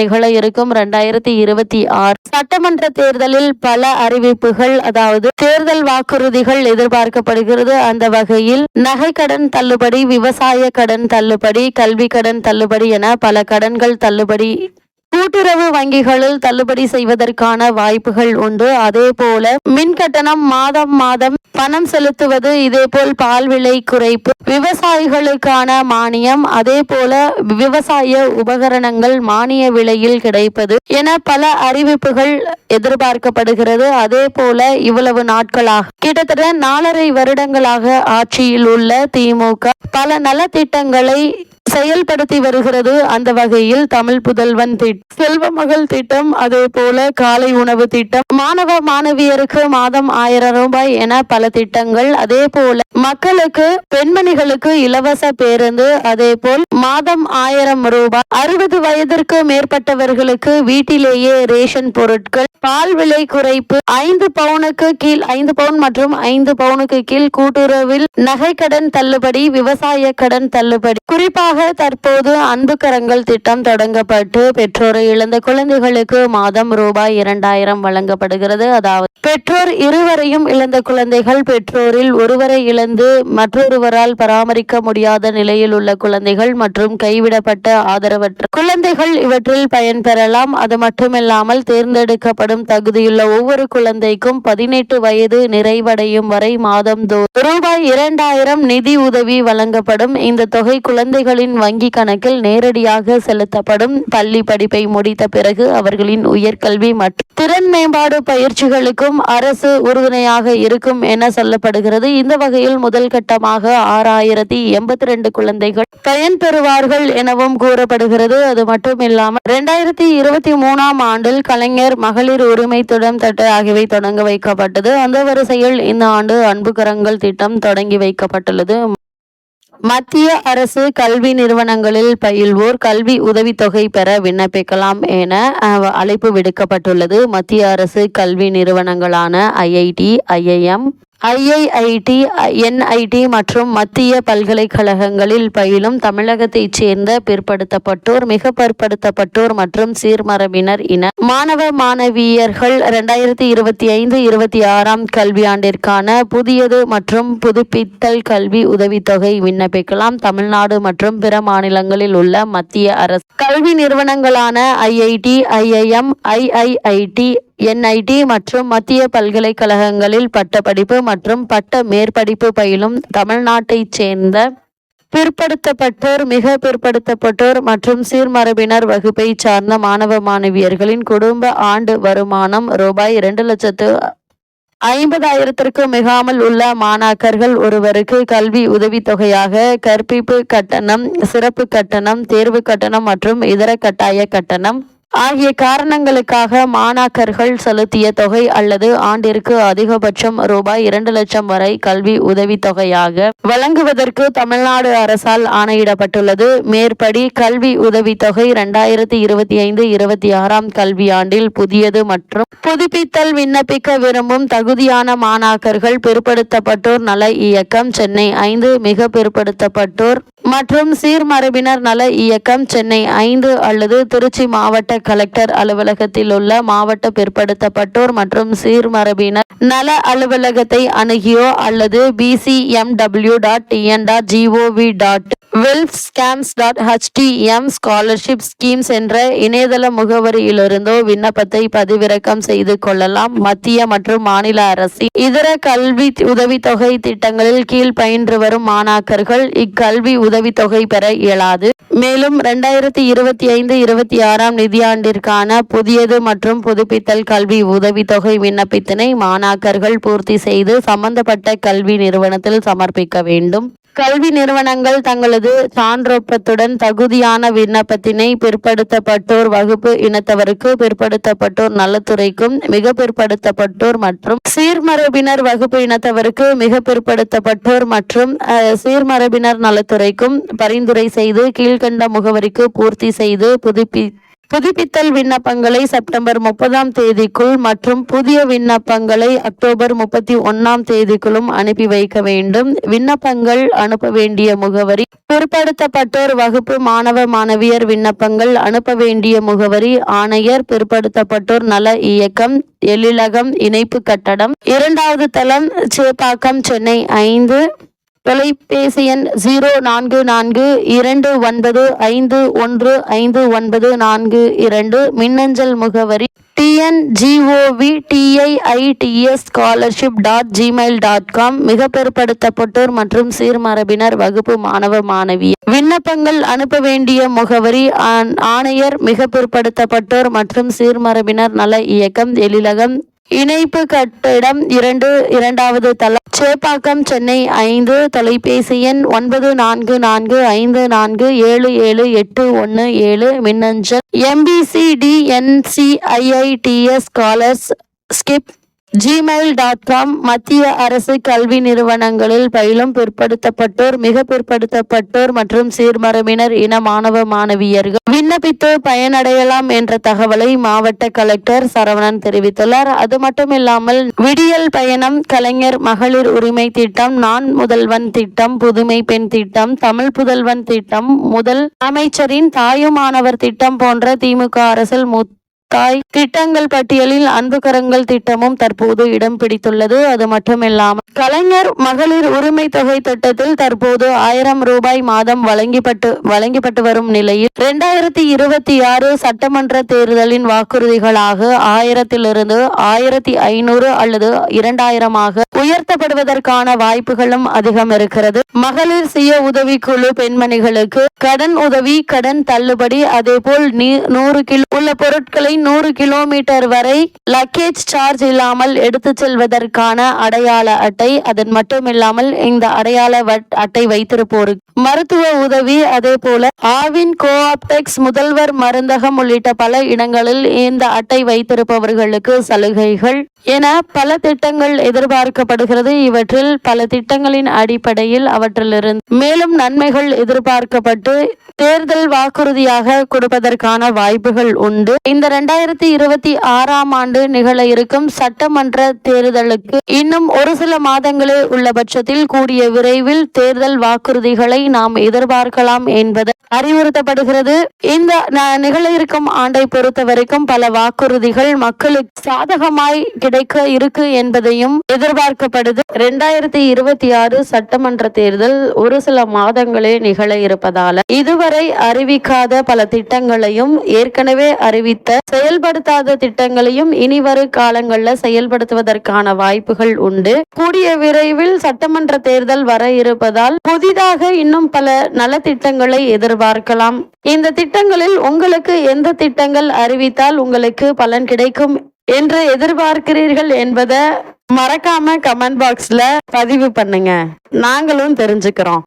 நிகழ இருக்கும். இரண்டாயிரத்தி இருபத்தி ஆறு சட்டமன்ற தேர்தலில் பல அறிவிப்புகள் அதாவது தேர்தல் வாக்குறுதிகள் எதிர்பார்க்கப்படுகிறது. அந்த வகையில் நகை கடன் தள்ளுபடி விவசாய கடன் தள்ளுபடி கல்வி கடன் தள்ளுபடி என பல கடன்கள் தள்ளுபடி கூட்டுறவு வங்கிகளில் தள்ளுபடி செய்வதற்கான வாய்ப்புகள் உண்டு. அதே போல மின் கட்டணம் மாதம் மாதம் பணம் செலுத்துவது இதேபோல் பால் விலை குறைப்பு விவசாயிகளுக்கான மானியம் அதே போல விவசாய உபகரணங்கள் மானிய விலையில் கிடைப்பது என பல அறிவிப்புகள் எதிர்பார்க்கப்படுகிறது. அதே போல இவ்வளவு நாட்களாக கிட்டத்தட்ட நாலரை வருடங்களாக ஆட்சியில் உள்ள திமுக பல நலத்திட்டங்களை செயல்படுத்தி வருகிறது அந்த வகையில் தமிழ் புதல்வன் திட்டம் செல்வ மகள் திட்டம் அதே போல காலை உணவு திட்டம் மாணவ மாணவியருக்கு மாதம் ஆயிரம் ரூபாய் என பல திட்டங்கள் அதே போல மக்களுக்கு பெண்மணிகளுக்கு இலவச பேருந்து அதே போல் மாதம் ஆயிரம் ரூபாய் அறுபது வயதிற்கு மேற்பட்டவர்களுக்கு வீட்டிலேயே ரேஷன் பொருட்கள் பால் விலை குறைப்பு ஐந்து பவுனுக்கு கீழ் ஐந்து பவுன் மற்றும் ஐந்து பவுனுக்கு கீழ் கூட்டுறவில் நகை கடன் தள்ளுபடி விவசாய கடன் தள்ளுபடி குறிப்பாக தற்போது அன்பு கரங்கள் திட்டம் தொடங்கப்பட்டு பெற்றோரை இழந்த குழந்தைகளுக்கு மாதம் ரூபாய் இரண்டாயிரம் வழங்கப்படுகிறது. அதாவது பெற்றோர் இருவரையும் இழந்த குழந்தைகள் பெற்றோரில் ஒருவரை இழந்து மற்றொருவரால் பராமரிக்க முடியாத நிலையில் உள்ள குழந்தைகள் மற்றும் கைவிடப்பட்ட ஆதரவற்ற குழந்தைகள் இவற்றில் பயன்பெறலாம் அது மட்டுமில்லாமல் தேர்ந்தெடுக்கப்படும் தகுதியுள்ள ஒவ்வொரு குழந்தைக்கும் பதினெட்டு வயது நிறைவடையும் வரை மாதம் ரூபாய் இரண்டாயிரம் நிதி உதவி வழங்கப்படும். இந்த தொகை குழந்தைகளின் வங்கி கணக்கில் நேரடியாக செலுத்தப்படும் பள்ளி படிப்பை முடித்த பிறகு அவர்களின் உயர்கல்வி மற்றும் திறன் மேம்பாடு பயிற்சிகளுக்கும் அரசு உறுதுணையாக இருக்கும் என சொல்லப்படுகிறது. இந்த வகையில் முதல் கட்டமாக ஆறாயிரத்தி எண்பத்தி ரெண்டு குழந்தைகள் பயன்பெறுவார்கள் எனவும் கூறப்படுகிறது. அது மட்டும் இல்லாமல் இரண்டாயிரத்தி இருபத்தி மூணாம் ஆண்டில் கலைஞர் மகளிர் உரிமை திட்டம் தட்டு ஆகியவை தொடங்க வைக்கப்பட்டது. அந்த வரிசையில் இந்த ஆண்டு அன்பு கரங்கள் திட்டம் தொடங்கி வைக்கப்பட்டுள்ளது. மத்திய அரசு கல்வி நிறுவனங்களில் பயில்வோர் கல்வி உதவித்தொகை பெற விண்ணப்பிக்கலாம் என அழைப்பு விடுக்கப்பட்டுள்ளது. மத்திய அரசு கல்வி நிறுவனங்களான ஐஐடி ஐஐஎம் ஐஐஐடி என்ஐடி மற்றும் மத்திய பல்கலைக்கழகங்களில் பயிலும் தமிழகத்தைச் சேர்ந்த பிற்படுத்தப்பட்டோர் மிக பிற்படுத்தப்பட்டோர் மற்றும் சீர்மரபினர் இன மாணவ மாணவியர்கள் இரண்டாயிரத்தி இருபத்தி ஐந்து இருபத்தி ஆறாம் கல்வியாண்டிற்கான புதியது மற்றும் புதுப்பித்தல் கல்வி உதவித்தொகை விண்ணப்பிக்கலாம். தமிழ்நாடு மற்றும் பிற மாநிலங்களில் உள்ள மத்திய அரசு கல்வி நிறுவனங்களான ஐஐடி ஐஐஎம் ஐஐஐடி என்ஐடி மற்றும் மத்திய பல்கலைக்கழகங்களில் பட்டப்படிப்பு மற்றும் பட்ட மேற்படிப்பு பயிலும் தமிழ்நாட்டைச் சேர்ந்த பிற்படுத்தப்பட்டோர் மிக பிற்படுத்தப்பட்டோர் மற்றும் சீர்மரபினர் வகுப்பை சார்ந்த மாணவ மாணவியர்களின் குடும்ப ஆண்டு வருமானம் ரூபாய் இரண்டு லட்சத்து ஐம்பதாயிரத்திற்கும் மிகாமல் உள்ள மாணாக்கர்கள் ஒருவருக்கு கல்வி உதவித்தொகையாக கற்பிப்பு கட்டணம் சிறப்பு கட்டணம் தேர்வு கட்டணம் மற்றும் இதர கட்டாய கட்டணம். ஆகிய காரணங்களுக்காக மாணாக்கர்கள் செலுத்திய தொகை அல்லது ஆண்டிற்கு அதிகபட்சம் ரூபாய் இரண்டு லட்சம் வரை கல்வி உதவித்தொகையாக வழங்குவதற்கு தமிழ்நாடு அரசால் ஆணையிடப்பட்டுள்ளது. மேற்படி கல்வி உதவித்தொகை இரண்டாயிரத்தி இருபத்தி ஐந்து இருபத்தி ஆறாம் கல்வியாண்டில் புதியது மற்றும் புதுப்பித்தல் விண்ணப்பிக்க விரும்பும் தகுதியான மாணாக்கர்கள் பிற்படுத்தப்பட்டோர் நல இயக்கம் சென்னை ஐந்து மிக பிற்படுத்தப்பட்டோர் மற்றும் சீர்மரபினர் நல இயக்கம் சென்னை ஐந்து அல்லது திருச்சி மாவட்ட கலெக்டர் அலுவலகத்தில் உள்ள மாவட்ட பிற்படுத்தப்பட்டோர் மற்றும் சீர்மரபினர் நல அலுவலகத்தை அணுகியோ அல்லது BCMW dot TN dot gov dot welf schemes dot HTM scholarship schemes என்ற இணையதள முகவரியிலிருந்தோ விண்ணப்பத்தை பதிவிறக்கம் செய்து கொள்ளலாம். மத்திய மற்றும் மாநில அரசு இதர கல்வி உதவித்தொகை திட்டங்களில் கீழ் பயின்று வரும் மாணாக்கர்கள் இக்கல்வி உதவித்தொகை பெற இயலாது. மேலும் ரெண்டாயிரத்தி இருபத்தி ஐந்து இருபத்தி ஆறாம் நிதியாண்டிற்கான புதியது மற்றும் புதுப்பித்தல் கல்வி உதவித்தொகை விண்ணப்பத்தினை மாணாக்கர்கள் பூர்த்தி செய்து சம்பந்தப்பட்ட கல்வி நிறுவனத்தில் சமர்ப்பிக்க வேண்டும். கல்வி நிறுவனங்கள் தங்களது சான்றொப்பத்துடன் தகுதியான விண்ணப்பத்தினை பிற்படுத்தப்பட்டோர் வகுப்பு இனத்தவருக்கு பிற்படுத்தப்பட்டோர் நலத்துறைக்கும் மிக பிற்படுத்தப்பட்டோர் மற்றும் சீர்மரபினர் வகுப்பு இனத்தவருக்கு மிக பிற்படுத்தப்பட்டோர் மற்றும் சீர்மரபினர் நலத்துறைக்கும் பரிந்துரை செய்து கீழ்கண்ட முகவரிக்கு பூர்த்தி செய்து புதுப்பி புதுப்பித்தல் விண்ணப்பங்களை செப்டம்பர் முப்பதாம் தேதிக்குள் மற்றும் புதிய விண்ணப்பங்களை அக்டோபர் முப்பத்தி ஒன்னாம் தேதிக்குள்ளும் அனுப்பி வைக்க வேண்டும். விண்ணப்பங்கள் அனுப்ப வேண்டிய முகவரி பிற்படுத்தப்பட்டோர் வகுப்பு மாணவ மாணவியர் விண்ணப்பங்கள் அனுப்ப வேண்டிய முகவரி ஆணையர் பிற்படுத்தப்பட்டோர் நல இயக்கம் எழிலகம் இணைப்பு கட்டடம் இரண்டாவது தளம் சேப்பாக்கம் சென்னை ஐந்து தொலைபேசி எண் ஜீரோ நான்கு நான்கு இரண்டு ஒன்பது ஐந்து ஒன்று ஐந்து ஒன்பது நான்கு இரண்டு மின்னஞ்சல் முகவரி TNGOV DIITS scholarship dot Gmail dot com மிக பெருப்படுத்தப்பட்டோர் மற்றும் சீர்மரபினர் வகுப்பு மாணவ மாணவி விண்ணப்பங்கள் அனுப்ப வேண்டிய முகவரி ஆண்- ஆணையர் மிக பிற்படுத்தப்பட்டோர் மற்றும் சீர்மரபினர் நல இயக்கம் எழிலகம் இணைப்பு கட்டிடம் இரண்டு இரண்டாவது தளம் சேப்பாக்கம் சென்னை ஐந்து தொலைபேசி எண் ஒன்பது நான்கு நான்கு ஐந்து நான்கு ஏழு ஏழு எட்டு ஒன்று ஏழு மின்னஞ்சல் எம்பிசிடிஎன்சிஐஐடிஎஸ் scholars skip Gmail dot com மத்திய அரசு கல்வி நிறுவனங்களில் பயிலும் பிற்படுத்தப்பட்டோர் மிக பிற்படுத்தப்பட்டோர் மற்றும் சீர்மரபினர் இன மாணவ மாணவியர்கள் விண்ணப்பித்து பயனடையலாம் என்ற தகவலை மாவட்ட கலெக்டர் சரவணன் தெரிவித்துள்ளார். அது மட்டுமில்லாமல் விடியல் பயணம் கலைஞர் மகளிர் உரிமை திட்டம் நான் முதல்வன் திட்டம் புதுமை பெண் திட்டம் தமிழ் புதல்வன் திட்டம் முதல் அமைச்சரின் தாயுமானவர் திட்டம் போன்ற திமுக அரசில் மு தாய் திட்டங்கள் பட்டியலில் அன்புகரங்கள் திட்டமும் தற்போது இடம் பிடித்துள்ளது. அது மட்டுமில்லாமல் கலைஞர் மகளிர் உரிமை தொகை திட்டத்தில் தற்போது ஆயிரம் ரூபாய் மாதம் வழங்கப்பட்டு வழங்கப்பட்டு வரும் நிலையில் இரண்டாயிரத்தி இருபத்தி ஆறு சட்டமன்ற தேர்தலின் வாக்குறுதிகளாக ஆயிரத்திலிருந்து ஆயிரத்தி ஐநூறு அல்லது இரண்டாயிரமாக உயர்த்தப்படுவதற்கான வாய்ப்புகளும் அதிகம் இருக்கிறது. மகளிர் சுய உதவிக்குழு பெண்மணிகளுக்கு கடன் உதவி கடன் தள்ளுபடி அதேபோல் நீ- நூறு கிலோ உள்ள பொருட்களை நூறு கிலோமீட்டர் வரை லக்கேஜ் சார்ஜ் இல்லாமல் எடுத்து செல்வதற்கான அடையாள அட்டை அதன் மட்டுமில்லாமல் இந்த அடையாள அட்டை வைத்திருப்போருக்கு மருத்துவ உதவி அதே போல ஆவின் கோஆப்டெக்ஸ் முதல்வர் மருந்தகம் உள்ளிட்ட பல இடங்களில் இந்த அட்டை வைத்திருப்பவர்களுக்கு சலுகைகள் என பல திட்டங்கள் எதிர்பார்க்கப்படுகிறது. இவற்றில் பல திட்டங்களின் அடிப்படையில் அவற்றிலிருந்து மேலும் நன்மைகள் எதிர்பார்க்கப்பட்டு தேர்தல் வாக்குறுதியாக கொடுப்பதற்கான வாய்ப்புகள் உண்டு. இந்த ரெண்டு இரண்டாயிரத்தி இருபத்தி ஆறாம் ஆண்டு நிகழ இருக்கும் சட்டமன்ற தேர்தலுக்கு இன்னும் ஒரு சில மாதங்களே உள்ள பட்சத்தில் கூடிய விரைவில் தேர்தல் வாக்குறுதிகளை நாம் எதிர்பார்க்கலாம் என்பது அறிவுறுத்தப்படுகிறது. இந்த நிகழ இருக்கும் ஆண்டை பொறுத்த வரைக்கும் பல வாக்குறுதிகள் மக்களுக்கு சாதகமாய் கிடைக்க இருக்கு என்பதையும் எதிர்பார்க்கப்படுது. இரண்டாயிரத்தி இருபத்தி ஆறு சட்டமன்ற தேர்தல் ஒரு சில மாதங்களே நிகழ இருப்பதால இதுவரை அறிவிக்காத பல திட்டங்களையும் ஏற்கனவே அறிவித்த செயல்படுத்தாத திட்டங்களையும் இனி காலங்களில் செயல்படுத்துவதற்கான வாய்ப்புகள் உண்டு. கூடிய விரைவில் சட்டமன்ற தேர்தல் வர இருப்பதால் புதிதாக இன்னும் பல நலத்திட்டங்களை எதிர்பார்க்கலாம். இந்த திட்டங்களில் உங்களுக்கு எந்த திட்டங்கள் அறிவித்தால் உங்களுக்கு பலன் கிடைக்கும் என்று எதிர்பார்க்கிறீர்கள் என்பதை மறக்காம கமெண்ட் பாக்ஸ்ல பதிவு பண்ணுங்க. நாங்களும் தெரிஞ்சுக்கிறோம்.